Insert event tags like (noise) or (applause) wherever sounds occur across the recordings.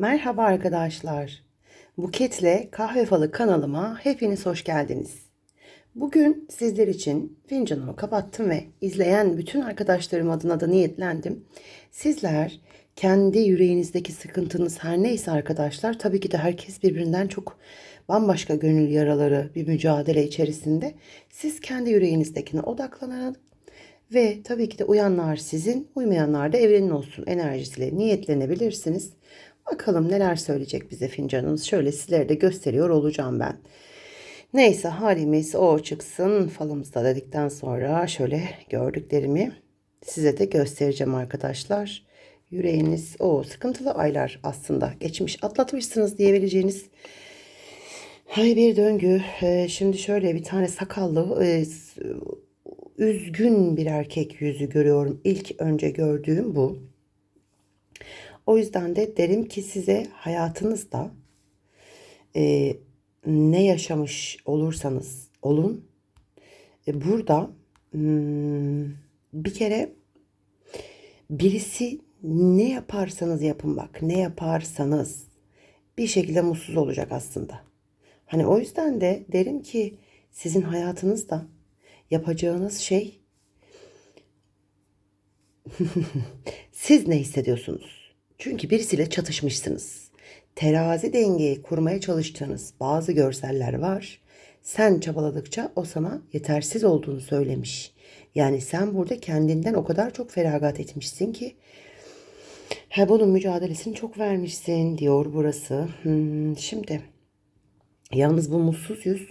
Merhaba arkadaşlar. Buketle Kahve Falı kanalıma hepiniz hoş geldiniz. Bugün sizler için fincanımı kapattım ve izleyen bütün arkadaşlarım adına da niyetlendim. Sizler kendi yüreğinizdeki sıkıntınız her neyse arkadaşlar tabii ki de herkes birbirinden çok bambaşka gönül yaraları bir mücadele içerisinde. Siz kendi yüreğinizdekine odaklanın ve tabii ki de uyanlar sizin, uymayanlar da evrenin olsun enerjisiyle niyetlenebilirsiniz. Bakalım neler söyleyecek bize fincanınız. Şöyle sizlere de gösteriyor olacağım ben. Neyse halimiz o çıksın falımızda dedikten sonra şöyle gördüklerimi size de göstereceğim arkadaşlar. Yüreğiniz o sıkıntılı aylar aslında geçmiş atlatmışsınız diyebileceğiniz hay bir döngü. Ee, şimdi şöyle bir tane sakallı e, üzgün bir erkek yüzü görüyorum. İlk önce gördüğüm bu. O yüzden de derim ki size hayatınızda e, ne yaşamış olursanız olun e, burada hmm, bir kere birisi ne yaparsanız yapın bak ne yaparsanız bir şekilde mutsuz olacak aslında. Hani o yüzden de derim ki sizin hayatınızda yapacağınız şey (laughs) siz ne hissediyorsunuz? Çünkü birisiyle çatışmışsınız. Terazi dengeyi kurmaya çalıştığınız bazı görseller var. Sen çabaladıkça o sana yetersiz olduğunu söylemiş. Yani sen burada kendinden o kadar çok feragat etmişsin ki ha bunun mücadelesini çok vermişsin diyor burası. Hmm, şimdi yalnız bu mutsuz yüz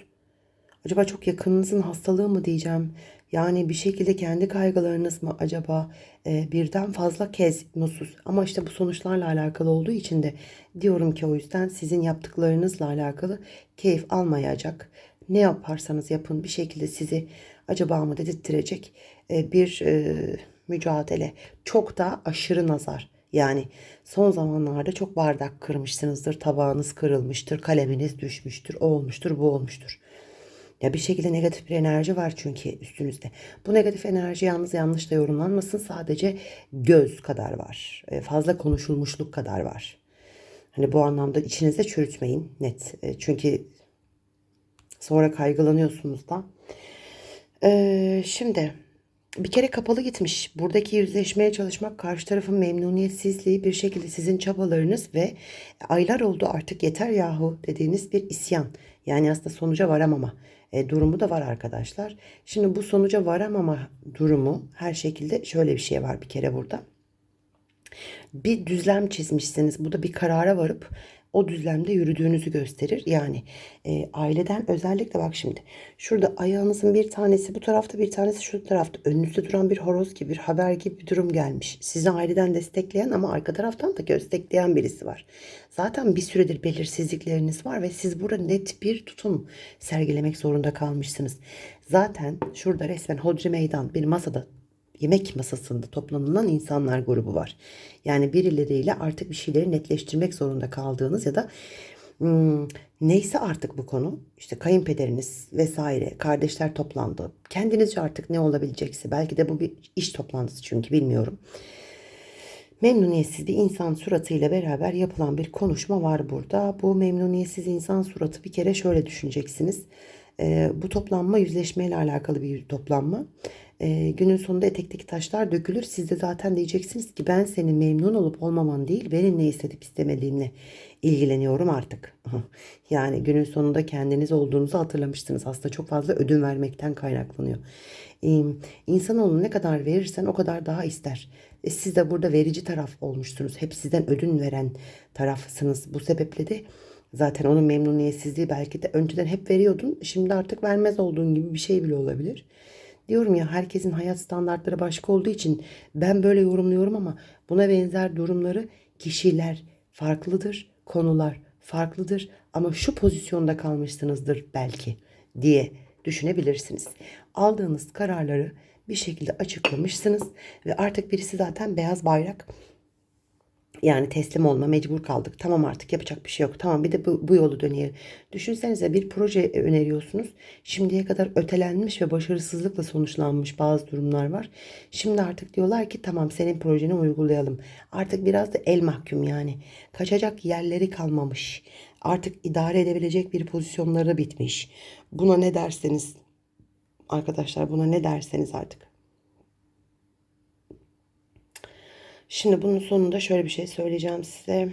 acaba çok yakınınızın hastalığı mı diyeceğim? Yani bir şekilde kendi kaygılarınız mı acaba e, birden fazla kez mutsuz ama işte bu sonuçlarla alakalı olduğu için de diyorum ki o yüzden sizin yaptıklarınızla alakalı keyif almayacak. Ne yaparsanız yapın bir şekilde sizi acaba mı dedirttirecek e, bir e, mücadele. Çok da aşırı nazar. Yani son zamanlarda çok bardak kırmışsınızdır, tabağınız kırılmıştır, kaleminiz düşmüştür, o olmuştur, bu olmuştur. Ya bir şekilde negatif bir enerji var çünkü üstünüzde. Bu negatif enerji yalnız yanlış da yorumlanmasın. Sadece göz kadar var. E, fazla konuşulmuşluk kadar var. Hani bu anlamda içinizde çürütmeyin net. E, çünkü sonra kaygılanıyorsunuz da. Ee, şimdi bir kere kapalı gitmiş. Buradaki yüzleşmeye çalışmak karşı tarafın memnuniyetsizliği bir şekilde sizin çabalarınız ve aylar oldu artık yeter yahu dediğiniz bir isyan. Yani aslında sonuca varamama e, durumu da var arkadaşlar. Şimdi bu sonuca varamama durumu her şekilde şöyle bir şey var bir kere burada. Bir düzlem çizmişsiniz. Bu da bir karara varıp o düzlemde yürüdüğünüzü gösterir. Yani e, aileden özellikle bak şimdi şurada ayağınızın bir tanesi bu tarafta bir tanesi şu tarafta önünüzde duran bir horoz gibi bir haber gibi bir durum gelmiş. Sizi aileden destekleyen ama arka taraftan da destekleyen birisi var. Zaten bir süredir belirsizlikleriniz var ve siz burada net bir tutum sergilemek zorunda kalmışsınız. Zaten şurada resmen hodri meydan bir masada yemek masasında toplanılan insanlar grubu var. Yani birileriyle artık bir şeyleri netleştirmek zorunda kaldığınız ya da hmm, neyse artık bu konu işte kayınpederiniz vesaire kardeşler toplandı. Kendinizce artık ne olabilecekse belki de bu bir iş toplantısı çünkü bilmiyorum. Memnuniyetsiz bir insan suratıyla beraber yapılan bir konuşma var burada. Bu memnuniyetsiz insan suratı bir kere şöyle düşüneceksiniz. Ee, bu toplanma yüzleşmeyle alakalı bir toplanma e, günün sonunda etekteki taşlar dökülür. Siz de zaten diyeceksiniz ki ben senin memnun olup olmaman değil benim ne istedip istemediğimle ilgileniyorum artık. (laughs) yani günün sonunda kendiniz olduğunuzu hatırlamıştınız. Aslında çok fazla ödün vermekten kaynaklanıyor. Ee, insanoğlu ne kadar verirsen o kadar daha ister. E, siz de burada verici taraf olmuşsunuz. Hep sizden ödün veren tarafsınız. Bu sebeple de zaten onun memnuniyetsizliği belki de önceden hep veriyordun. Şimdi artık vermez olduğun gibi bir şey bile olabilir. Diyorum ya herkesin hayat standartları başka olduğu için ben böyle yorumluyorum ama buna benzer durumları kişiler farklıdır, konular farklıdır ama şu pozisyonda kalmışsınızdır belki diye düşünebilirsiniz. Aldığınız kararları bir şekilde açıklamışsınız ve artık birisi zaten beyaz bayrak Yani teslim olma mecbur kaldık. Tamam artık yapacak bir şey yok. Tamam bir de bu, bu yolu deneyelim. Düşünsenize bir proje öneriyorsunuz. Şimdiye kadar ötelenmiş ve başarısızlıkla sonuçlanmış bazı durumlar var. Şimdi artık diyorlar ki tamam senin projeni uygulayalım. Artık biraz da el mahkum yani. Kaçacak yerleri kalmamış. Artık idare edebilecek bir pozisyonları bitmiş. Buna ne derseniz arkadaşlar buna ne derseniz artık. Şimdi bunun sonunda şöyle bir şey söyleyeceğim size.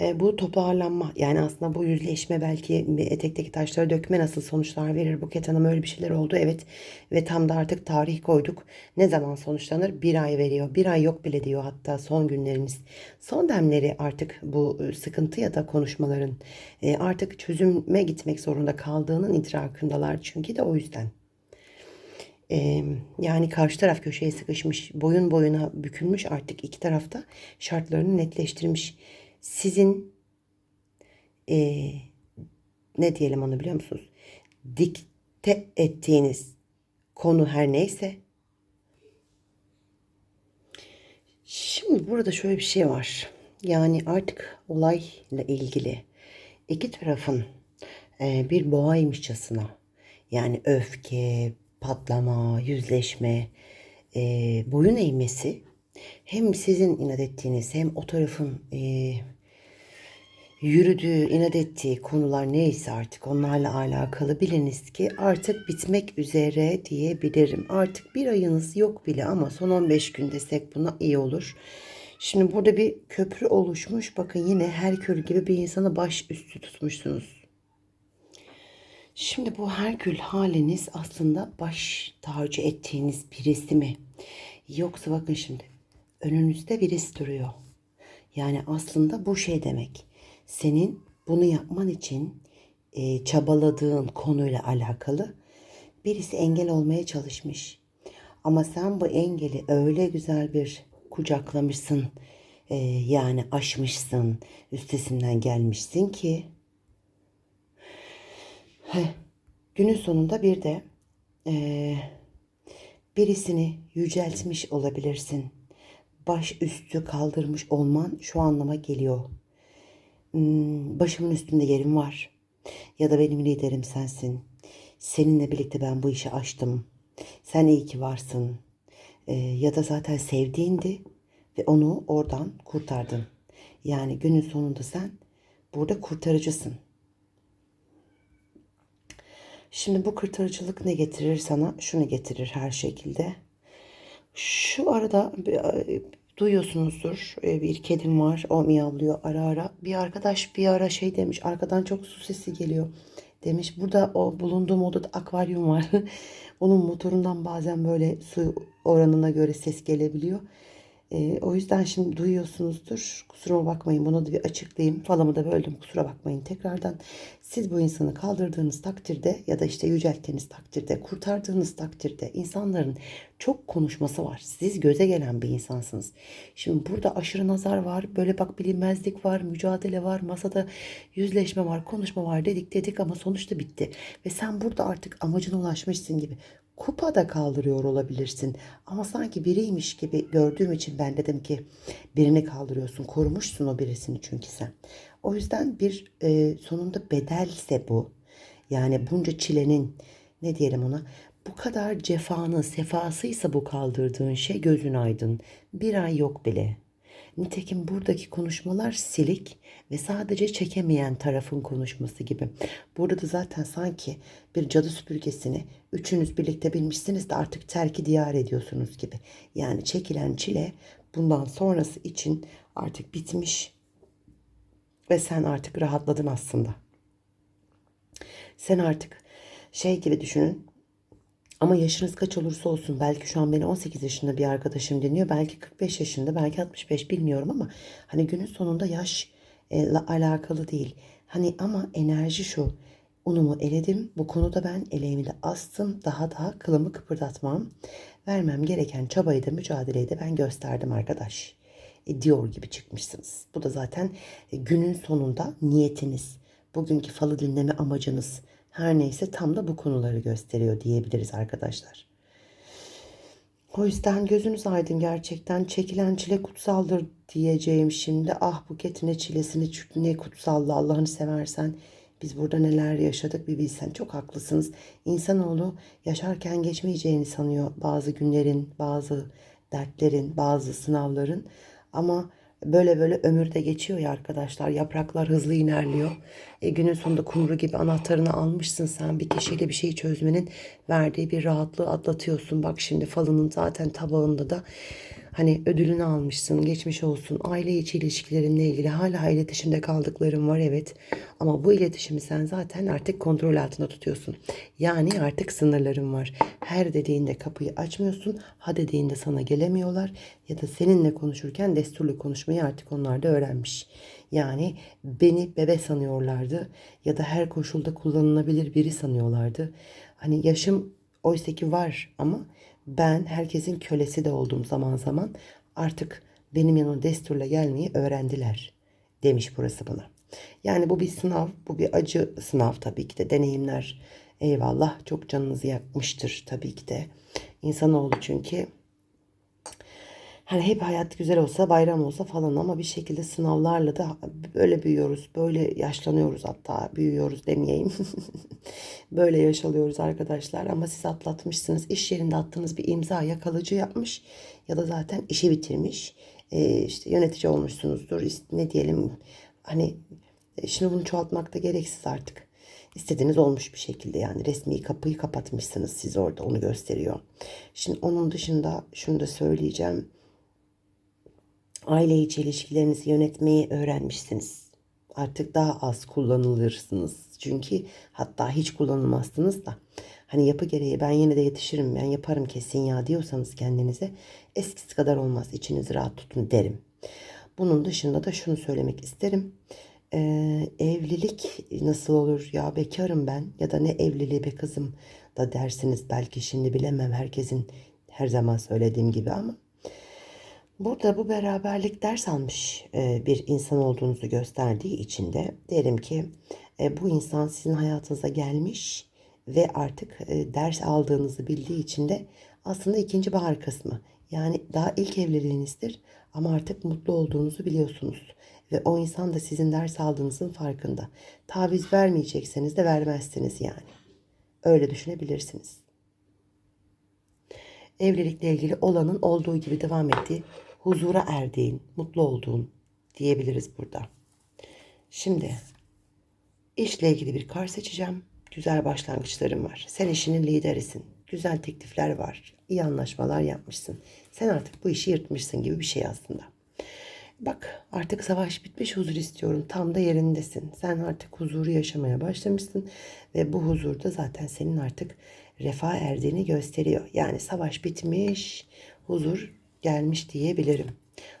E, bu toparlanma yani aslında bu yüzleşme belki etekteki taşları dökme nasıl sonuçlar verir? Buket Hanım öyle bir şeyler oldu evet. Ve tam da artık tarih koyduk. Ne zaman sonuçlanır? Bir ay veriyor. Bir ay yok bile diyor hatta son günlerimiz. Son demleri artık bu e, sıkıntı ya da konuşmaların e, artık çözüme gitmek zorunda kaldığının idrakındalar. Çünkü de o yüzden. Ee, yani karşı taraf köşeye sıkışmış, boyun boyuna bükülmüş artık iki tarafta şartlarını netleştirmiş. Sizin ee, ne diyelim onu biliyor musunuz? Dikte ettiğiniz konu her neyse. Şimdi burada şöyle bir şey var. Yani artık olayla ilgili iki tarafın ee, bir boğaymışçasına yani öfke, patlama, yüzleşme, e, boyun eğmesi hem sizin inat ettiğiniz hem o tarafın e, yürüdüğü, inat ettiği konular neyse artık onlarla alakalı biliniz ki artık bitmek üzere diyebilirim. Artık bir ayınız yok bile ama son 15 gün desek buna iyi olur. Şimdi burada bir köprü oluşmuş. Bakın yine Herkül gibi bir insanı baş üstü tutmuşsunuz. Şimdi bu Herkül haliniz aslında baş tacı ettiğiniz birisi mi? Yoksa bakın şimdi önünüzde birisi duruyor. Yani aslında bu şey demek. Senin bunu yapman için e, çabaladığın konuyla alakalı birisi engel olmaya çalışmış. Ama sen bu engeli öyle güzel bir kucaklamışsın, e, yani aşmışsın, üstesinden gelmişsin ki Heh, günün sonunda bir de e, birisini yüceltmiş olabilirsin. Baş üstü kaldırmış olman şu anlama geliyor. Hmm, başımın üstünde yerim var. Ya da benim liderim sensin. Seninle birlikte ben bu işi açtım. Sen iyi ki varsın. E, ya da zaten sevdiğindi ve onu oradan kurtardın. Yani günün sonunda sen burada kurtarıcısın. Şimdi bu kırtırıcılık ne getirir sana? Şunu getirir her şekilde. Şu arada e, duyuyorsunuzdur e, bir kedim var o miyavlıyor ara ara. Bir arkadaş bir ara şey demiş arkadan çok su sesi geliyor demiş. Burada o bulunduğum odada akvaryum var. (laughs) Onun motorundan bazen böyle su oranına göre ses gelebiliyor. E, o yüzden şimdi duyuyorsunuzdur. Kusuruma bakmayın. Bunu da bir açıklayayım. Falamı da böldüm. Kusura bakmayın. Tekrardan siz bu insanı kaldırdığınız takdirde ya da işte yücelttiğiniz takdirde, kurtardığınız takdirde insanların çok konuşması var. Siz göze gelen bir insansınız. Şimdi burada aşırı nazar var. Böyle bak bilinmezlik var. Mücadele var. Masada yüzleşme var. Konuşma var dedik dedik ama sonuçta bitti. Ve sen burada artık amacına ulaşmışsın gibi kupa da kaldırıyor olabilirsin. Ama sanki biriymiş gibi gördüğüm için ben dedim ki birini kaldırıyorsun. Korumuşsun o birisini çünkü sen. O yüzden bir e, sonunda bedelse bu. Yani bunca çilenin ne diyelim ona bu kadar cefanın sefasıysa bu kaldırdığın şey gözün aydın. Bir ay yok bile. Nitekim buradaki konuşmalar silik ve sadece çekemeyen tarafın konuşması gibi. Burada da zaten sanki bir cadı süpürgesini üçünüz birlikte bilmişsiniz de artık terki diyar ediyorsunuz gibi. Yani çekilen çile bundan sonrası için artık bitmiş ve sen artık rahatladın aslında. Sen artık şey gibi düşünün ama yaşınız kaç olursa olsun belki şu an beni 18 yaşında bir arkadaşım dinliyor. Belki 45 yaşında belki 65 bilmiyorum ama hani günün sonunda yaş ile alakalı değil. Hani ama enerji şu. Unumu eledim. Bu konuda ben eleğimi de astım. Daha daha kılımı kıpırdatmam. Vermem gereken çabayı da mücadeleyi de ben gösterdim arkadaş. E, diyor gibi çıkmışsınız. Bu da zaten e, günün sonunda niyetiniz. Bugünkü falı dinleme amacınız her neyse tam da bu konuları gösteriyor diyebiliriz arkadaşlar. O yüzden gözünüz aydın gerçekten. Çekilen çile kutsaldır diyeceğim şimdi. Ah Buket ne çilesini ne kutsallı Allah'ını seversen. Biz burada neler yaşadık bir bilsen. Çok haklısınız. İnsanoğlu yaşarken geçmeyeceğini sanıyor bazı günlerin, bazı dertlerin, bazı sınavların. Ama böyle böyle ömür de geçiyor ya arkadaşlar. Yapraklar hızlı inerliyor. E, günün sonunda kumru gibi anahtarını almışsın sen. Bir kişiyle bir şeyi çözmenin verdiği bir rahatlığı atlatıyorsun. Bak şimdi falının zaten tabağında da hani ödülünü almışsın. Geçmiş olsun. Aile içi ilişkilerinle ilgili hala iletişimde kaldıklarım var evet. Ama bu iletişimi sen zaten artık kontrol altında tutuyorsun. Yani artık sınırların var. Her dediğinde kapıyı açmıyorsun. Ha dediğinde sana gelemiyorlar. Ya da seninle konuşurken desturlu konuşmayı artık onlar da öğrenmiş. Yani beni bebe sanıyorlardı ya da her koşulda kullanılabilir biri sanıyorlardı. Hani yaşım oysa ki var ama ben herkesin kölesi de olduğum zaman zaman artık benim yanıma desturla gelmeyi öğrendiler demiş burası bana. Yani bu bir sınav, bu bir acı sınav tabii ki de deneyimler. Eyvallah çok canınızı yakmıştır tabii ki de. İnsanoğlu çünkü Hani hep hayat güzel olsa, bayram olsa falan ama bir şekilde sınavlarla da böyle büyüyoruz, böyle yaşlanıyoruz hatta büyüyoruz demeyeyim. (laughs) böyle yaşalıyoruz arkadaşlar ama siz atlatmışsınız. İş yerinde attığınız bir imza ya kalıcı yapmış ya da zaten işi bitirmiş. Ee, işte yönetici olmuşsunuzdur. Ne diyelim hani e, şimdi bunu çoğaltmak da gereksiz artık. İstediğiniz olmuş bir şekilde yani resmi kapıyı kapatmışsınız siz orada onu gösteriyor. Şimdi onun dışında şunu da söyleyeceğim aile içi ilişkilerinizi yönetmeyi öğrenmişsiniz. Artık daha az kullanılırsınız. Çünkü hatta hiç kullanılmazsınız da. Hani yapı gereği ben yine de yetişirim, ben yaparım kesin ya diyorsanız kendinize eskisi kadar olmaz. İçinizi rahat tutun derim. Bunun dışında da şunu söylemek isterim. Ee, evlilik nasıl olur ya bekarım ben ya da ne evliliği be kızım da dersiniz belki şimdi bilemem herkesin her zaman söylediğim gibi ama Burada bu beraberlik ders almış e, bir insan olduğunuzu gösterdiği için de derim ki e, bu insan sizin hayatınıza gelmiş ve artık e, ders aldığınızı bildiği için de aslında ikinci bahar kısmı. Yani daha ilk evliliğinizdir ama artık mutlu olduğunuzu biliyorsunuz. Ve o insan da sizin ders aldığınızın farkında. Taviz vermeyecekseniz de vermezsiniz yani. Öyle düşünebilirsiniz evlilikle ilgili olanın olduğu gibi devam ettiği, huzura erdiğin, mutlu olduğun diyebiliriz burada. Şimdi işle ilgili bir kar seçeceğim. Güzel başlangıçlarım var. Sen işinin liderisin. Güzel teklifler var. İyi anlaşmalar yapmışsın. Sen artık bu işi yırtmışsın gibi bir şey aslında. Bak artık savaş bitmiş huzur istiyorum. Tam da yerindesin. Sen artık huzuru yaşamaya başlamışsın. Ve bu huzur da zaten senin artık refah erdiğini gösteriyor. Yani savaş bitmiş, huzur gelmiş diyebilirim.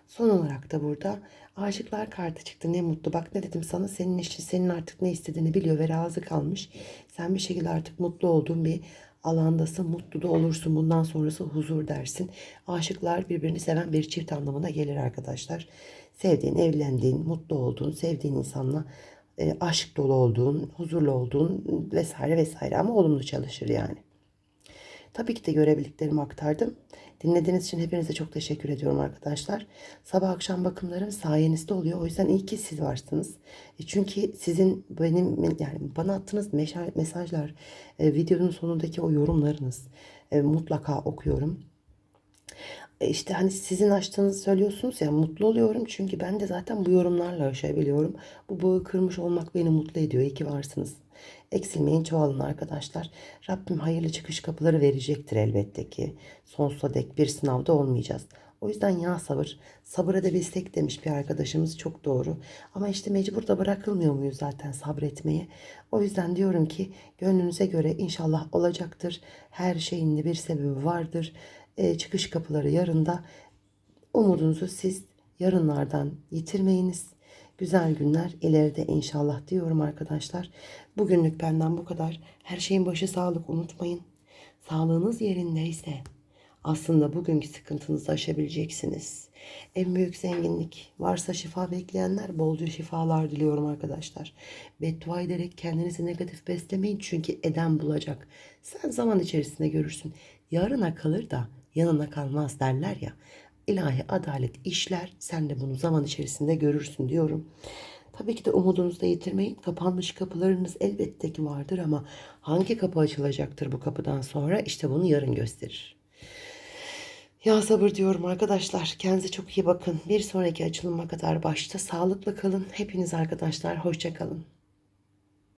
Son olarak da burada aşıklar kartı çıktı. Ne mutlu. Bak ne dedim sana senin işin senin artık ne istediğini biliyor ve razı kalmış. Sen bir şekilde artık mutlu olduğun bir alandasın, mutlu da olursun. Bundan sonrası huzur dersin. Aşıklar birbirini seven bir çift anlamına gelir arkadaşlar. Sevdiğin, evlendiğin, mutlu olduğun, sevdiğin insanla e, aşk dolu olduğun, huzurlu olduğun vesaire vesaire ama olumlu çalışır yani. Tabii ki de görebildiklerimi aktardım. Dinlediğiniz için hepinize çok teşekkür ediyorum arkadaşlar. Sabah akşam bakımlarım sayenizde oluyor. O yüzden iyi ki siz varsınız. E çünkü sizin benim yani bana attığınız mesajlar, e, videonun sonundaki o yorumlarınız e, mutlaka okuyorum. E işte hani sizin açtığınızı söylüyorsunuz ya mutlu oluyorum çünkü ben de zaten bu yorumlarla yaşayabiliyorum. Bu bağı kırmış olmak beni mutlu ediyor. İyi ki varsınız. Eksilmeyin çoğalın arkadaşlar. Rabbim hayırlı çıkış kapıları verecektir elbette ki. Sonsuza dek bir sınavda olmayacağız. O yüzden ya sabır. Sabır edebilsek demiş bir arkadaşımız çok doğru. Ama işte mecbur da bırakılmıyor muyuz zaten sabretmeye? O yüzden diyorum ki gönlünüze göre inşallah olacaktır. Her şeyin de bir sebebi vardır. E, çıkış kapıları yarında. Umudunuzu siz yarınlardan yitirmeyiniz. Güzel günler ileride inşallah diyorum arkadaşlar. Bugünlük benden bu kadar. Her şeyin başı sağlık unutmayın. Sağlığınız yerindeyse aslında bugünkü sıkıntınızı aşabileceksiniz. En büyük zenginlik varsa şifa bekleyenler bolca şifalar diliyorum arkadaşlar. Beddua ederek kendinizi negatif beslemeyin çünkü eden bulacak. Sen zaman içerisinde görürsün. Yarına kalır da yanına kalmaz derler ya. İlahi adalet işler. Sen de bunu zaman içerisinde görürsün diyorum. Tabii ki de umudunuzu da yitirmeyin. Kapanmış kapılarınız elbette ki vardır ama hangi kapı açılacaktır bu kapıdan sonra işte bunu yarın gösterir. Ya sabır diyorum arkadaşlar. Kendinize çok iyi bakın. Bir sonraki açılıma kadar başta sağlıklı kalın. Hepiniz arkadaşlar hoşça kalın.